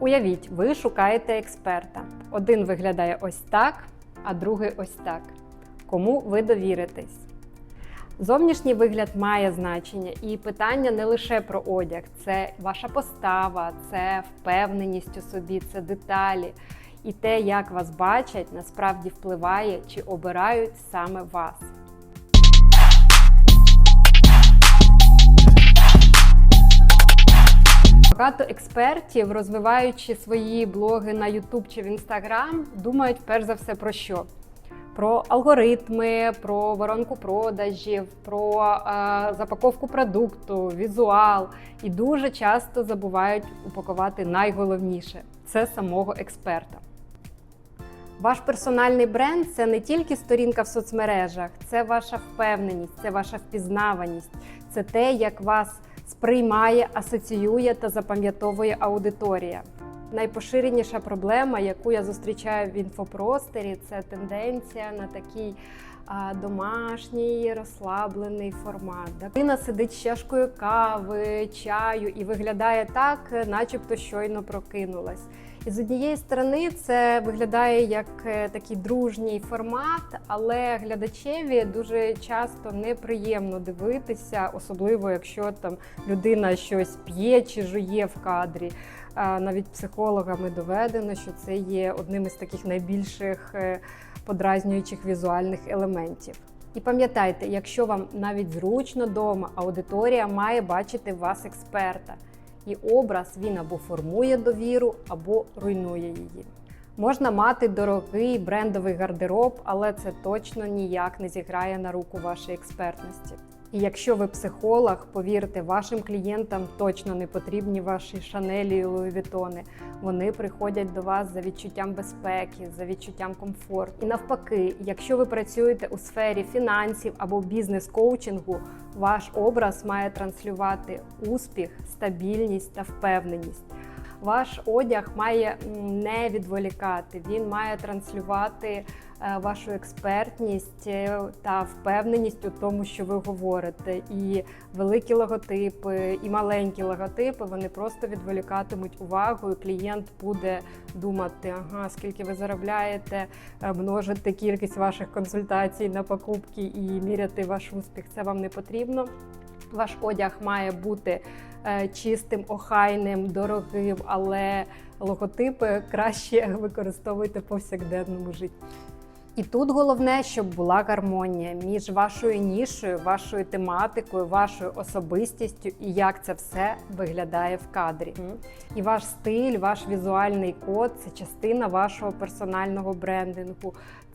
Уявіть, ви шукаєте експерта. Один виглядає ось так, а другий ось так. Кому ви довіритесь? Зовнішній вигляд має значення, і питання не лише про одяг, це ваша постава, це впевненість у собі, це деталі. І те, як вас бачать, насправді впливає чи обирають саме вас. Багато експертів, розвиваючи свої блоги на YouTube чи в Instagram, думають перш за все про що? Про алгоритми, про воронку продажів, про е, запаковку продукту, візуал. І дуже часто забувають упакувати найголовніше це самого експерта. Ваш персональний бренд це не тільки сторінка в соцмережах, це ваша впевненість, це ваша впізнаваність, це те, як вас сприймає, асоціює та запам'ятовує аудиторія. Найпоширеніша проблема, яку я зустрічаю в інфопросторі, це тенденція на такий домашній розслаблений формат. Дитина сидить з чашкою кави, чаю і виглядає так, начебто щойно прокинулась. І з однієї сторони це виглядає як е, такий дружній формат, але глядачеві дуже часто неприємно дивитися, особливо якщо там людина щось п'є чи жує в кадрі. Навіть психологами доведено, що це є одним із таких найбільших е, подразнюючих візуальних елементів. І пам'ятайте, якщо вам навіть зручно вдома, аудиторія має бачити вас експерта. І образ він або формує довіру, або руйнує її. Можна мати дорогий брендовий гардероб, але це точно ніяк не зіграє на руку вашої експертності. І якщо ви психолог, повірте, вашим клієнтам точно не потрібні ваші шанелі і луївітони. Вони приходять до вас за відчуттям безпеки, за відчуттям комфорту. І навпаки, якщо ви працюєте у сфері фінансів або бізнес-коучингу, ваш образ має транслювати успіх, стабільність та впевненість. Ваш одяг має не відволікати, він має транслювати е, вашу експертність е, та впевненість у тому, що ви говорите. І великі логотипи, і маленькі логотипи вони просто відволікатимуть увагу. і Клієнт буде думати, ага, скільки ви заробляєте, е, множити кількість ваших консультацій на покупки і міряти ваш успіх. Це вам не потрібно. Ваш одяг має бути е, чистим, охайним, дорогим, але логотипи краще використовуйте в повсякденному житті. І тут головне, щоб була гармонія між вашою нішою, вашою тематикою, вашою особистістю і як це все виглядає в кадрі. І ваш стиль, ваш візуальний код це частина вашого персонального брендингу.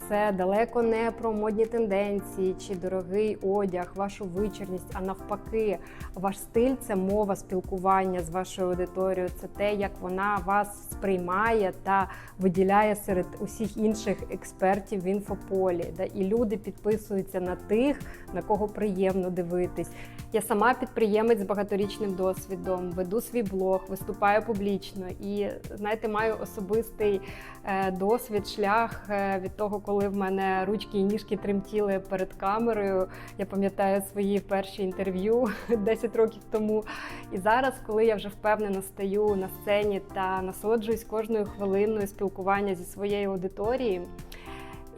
Це далеко не про модні тенденції чи дорогий одяг, вашу вичерність, а навпаки, ваш стиль це мова спілкування з вашою аудиторією. Це те, як вона вас сприймає та виділяє серед усіх інших експертів в інфополі. Да? І люди підписуються на тих, на кого приємно дивитись. Я сама підприємець з багаторічним досвідом, веду свій блог, виступаю публічно і знаєте, маю особистий е, досвід, шлях е, від того, коли в мене ручки і ніжки тремтіли перед камерою. Я пам'ятаю свої перші інтерв'ю 10 років тому. І зараз, коли я вже впевнено стою на сцені та насолоджуюсь кожною хвилиною спілкування зі своєю аудиторією.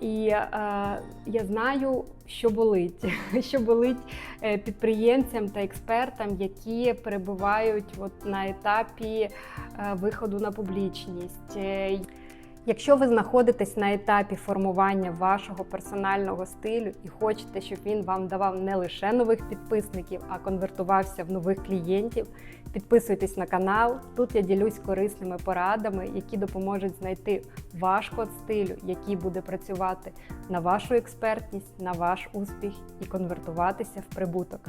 І е, я знаю, що болить, що болить е, підприємцям та експертам, які перебувають от на етапі е, виходу на публічність. Якщо ви знаходитесь на етапі формування вашого персонального стилю і хочете, щоб він вам давав не лише нових підписників, а конвертувався в нових клієнтів, підписуйтесь на канал. Тут я ділюсь корисними порадами, які допоможуть знайти ваш код стилю, який буде працювати на вашу експертність, на ваш успіх і конвертуватися в прибуток.